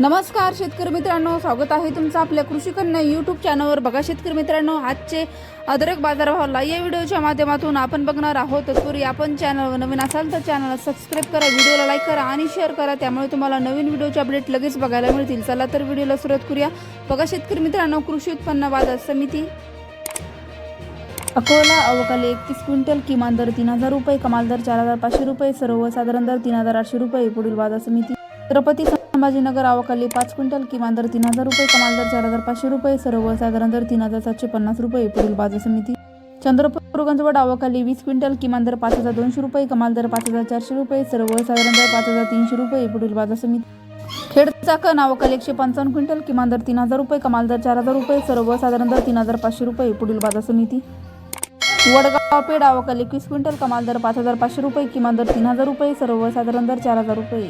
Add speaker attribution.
Speaker 1: नमस्कार शेतकरी मित्रांनो. स्वागत आहे तुमचं आपल्या कृषी कन्या यूट्यूब चॅनलवर बघा शेतकरी मित्रांनो आजचे अदरक बाजारभावाला या व्हिडिओच्या माध्यमातून आपण बघणार आहोत. तत्पूर्वी आपण चॅनलवर नवीन असाल तर चॅनलला सबस्क्राईब करा व्हिडिओला लाईक करा आणि शेअर करा. त्यामुळे तुम्हाला नवीन व्हिडिओचे अपडेट लगेच बघायला मिळतील. चला तर व्हिडिओला सुरुवात करूया. बघा शेतकरी मित्रांनो कृषी उत्पन्न बाजार समिती अकोला अवकाली एकतीस क्विंटल किमान दर तीन हजार रुपये कमाल दर चार हजार पाचशे रुपये सर्वसाधारण दर तीन हजार आठशे रुपये पुढील बाजार समिती. छत्रपती संभाजीनगर आवाखाली पाच क्विंटल किमान दर तीन हजार रुपये कमाल दर चार हजार पाचशे रुपये सर्वसाधारण दर तीन हजार सातशे पन्नास रुपये पुढील बाजार समिती. चंद्रपूर गंजवड अवकाली वीस क्विंटल किमान दर पाच हजार दोनशे रुपये कमाल दर पाच हजार चारशे रुपये सर्वसाधारण दर पाच हजार तीनशे रुपये पुढील बाजार समिती. खेड चाकण अवकाली एकशे पंचावन्न क्विंटल किमान दर तीन हजार रुपये कमाल दर चार हजार रुपये सर्वसाधारण दर तीन हजार पाचशे रुपये पुढील बाजार समिती. वडगाव पेड अवकाल एकवीस क्विंटल कमाल दर पाच हजार पाचशे रुपये किमान दर तीन हजार रुपये सर्वसाधारण दर चार हजार रुपये.